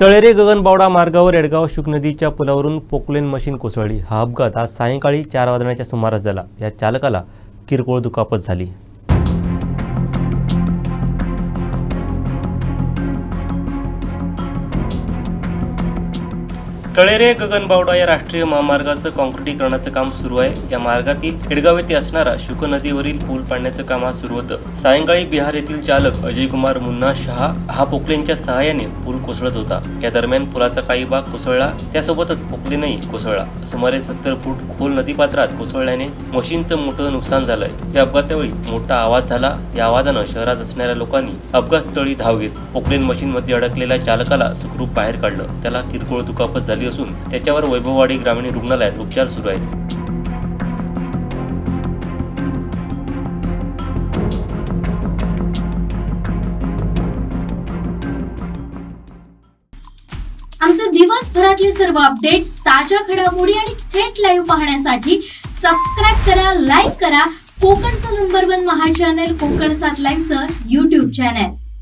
तळेरे गगनबावडा मार्गावर एडगाव शुक नदीच्या पुलावरून पोकलेन मशीन कोसळली. हा अपघात आज सायंकाळी चार वाजण्याच्या सुमारास झाला. या चालकाला किरकोळ दुखापत झाली. तळेरे गगनबावडा या राष्ट्रीय महामार्गाचं काँक्रिटीकरणाचं काम सुरू आहे. या मार्गातील एडगाव येथे असणारा शुक नदीवरील पूल पाडण्याचं काम आज सुरू होतं. सायंकाळी बिहार येथील चालक अजय कुमार मुन्ना शहा हा पोकलेनच्या सहाय्याने पूल कोसळत होता. त्या दरम्यान पुलाचा काही भाग कोसळला. त्यासोबतच पोकलेनही कोसळला. सुमारे सत्तर फूट खोल नदीपात्रात कोसळल्याने मशीनचं मोठं नुकसान झालंय. या अपघातावेळी मोठा आवाज झाला. या आवाजानं शहरात असणाऱ्या लोकांनी अपघातस्थळी धाव घेत पोकलेन मशीनमध्ये अडकलेल्या चालकाला सुखरूप बाहेर काढलं. त्याला किरकोळ दुखापत झाली असून त्याच्यावर वैभववाडी ग्रामीण रुग्णालयात उपचार सुरू आहेत. आमचे दिवसभरातले सर्व अपडेट्स ताज्या घडामोडी आणि थेट लाईव्ह पाहण्यासाठी सबस्क्राईब करा लाईक करा. कोकणचं नंबर वन महा चॅनल कोकण सात लाईव्हचं युट्यूब चॅनल